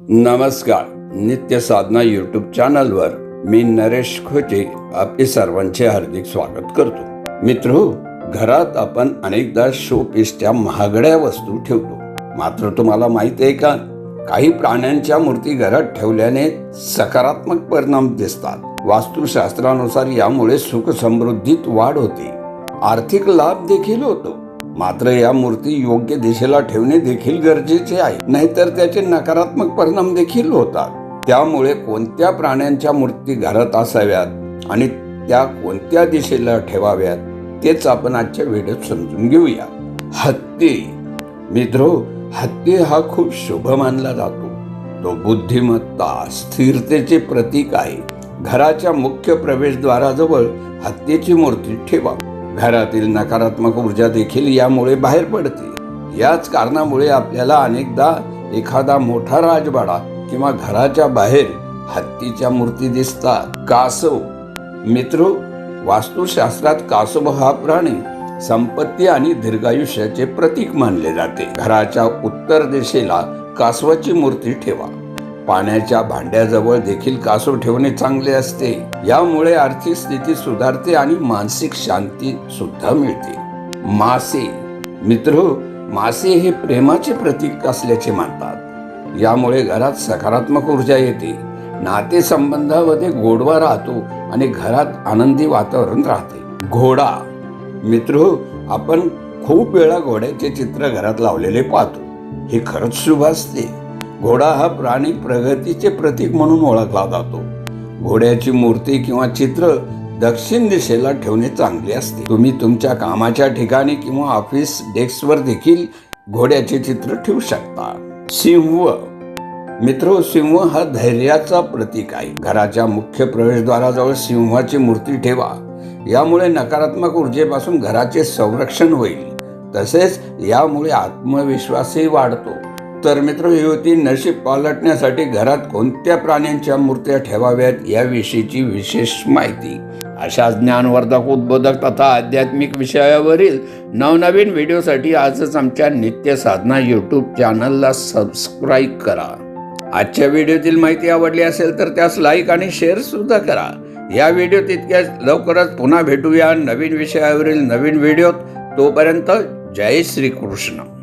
नमस्कार नित्य साधना यूट्यूब चॅनलवर मी नरेश खोचे आपले सर्वांचे हार्दिक स्वागत करतो. मित्र घरात आपण अनेकदा शोपीसच्या महागड्या वस्तू ठेवतो. मात्र तुम्हाला माहिती आहे का? काही प्राण्यांच्या मूर्ती घरात ठेवल्याने सकारात्मक परिणाम दिसतात. वास्तुशास्त्रानुसार यामुळे सुख समृद्धीत वाढ होते. आर्थिक लाभ देखील होतो. मात्र या मूर्ती योग्य दिशेला ठेवणे देखील गरजेचे आहे. नाहीतर त्याचे नकारात्मक परिणाम देखील होतात. त्यामुळे कोणत्या प्राण्यांच्या मूर्ती घरात असाव्यात आणि त्या कोणत्या दिशेला ठेवाव्यात तेच आपण आजच्या व्हिडिओत समजून घेऊया. हत्ती. मित्रो हत्ती हा खूप शुभ मानला जातो. तो बुद्धिमत्ता स्थिरतेचे प्रतीक आहे. घराच्या मुख्य प्रवेशद्वाराजवळ हत्तीची मूर्ती ठेवा. घरातील नकारात्मक ऊर्जा देखील यामुळे बाहेर पडते. याच कारणामुळे आपल्याला अनेकदा एखादा मोठा राजवाडा किंवा घराच्या बाहेर हत्तीच्या मूर्ती दिसतात. कासव मित्र वास्तुशास्त्रात कासव हा प्राणी संपत्ती आणि दीर्घायुष्याचे प्रतीक मानले जाते. घराच्या उत्तर दिशेला कासवाची मूर्ती ठेवा. पाण्याच्या भांड्याजवळ देखील कासव ठेवणे चांगले असते. यामुळे आर्थिक स्थिती सुधारते आणि मानसिक शांती सुद्धा मिळते. मासे. मित्र मासे हे प्रेमाचे प्रतीक असल्याचे मानतात. यामुळे घरात सकारात्मक ऊर्जा येते. नातेसंबंधामध्ये गोडवा राहतो आणि घरात आनंदी वातावरण राहते. घोडा. मित्र आपण खूप वेळा घोड्याचे चित्र घरात लावलेले पाहतो. हे खरंच शुभ असते. घोडा हा प्राणी प्रगतीचे प्रतीक म्हणून ओळखला जातो. घोड्याची मूर्ती किंवा चित्र दक्षिण दिशेला ठेवणे चांगले असते. तुम्ही तुमच्या कामाच्या ठिकाणी किंवा ऑफिस डेस्कवर देखील घोड्याचे चित्र ठेवू शकता. सिंह मित्र सिंह हा धैर्याचा प्रतीक आहे. घराच्या मुख्य प्रवेशद्वाराजवळ सिंहाची मूर्ती ठेवा. यामुळे नकारात्मक ऊर्जेपासून घराचे संरक्षण होईल. तसेच यामुळे आत्मविश्वासही वाढतो. तर मित्र ही होती नशीब पालटण्यासाठी घरात कोणत्या प्राण्यांच्या मूर्त्या ठेवाव्यात याविषयीची विशेष माहिती. अशा ज्ञानवर्धक उद्बोधक तथा आध्यात्मिक विषयावरील नवनवीन व्हिडिओसाठी आजच आमच्या नित्य साधना यूट्यूब चॅनलला सबस्क्राईब करा. आजच्या व्हिडिओतील माहिती आवडली असेल तर त्यास लाईक आणि शेअर सुद्धा करा. या व्हिडिओ तितक्याच लवकरच पुन्हा भेटूया नवीन विषयावरील नवीन व्हिडिओत. तोपर्यंत जय श्रीकृष्ण.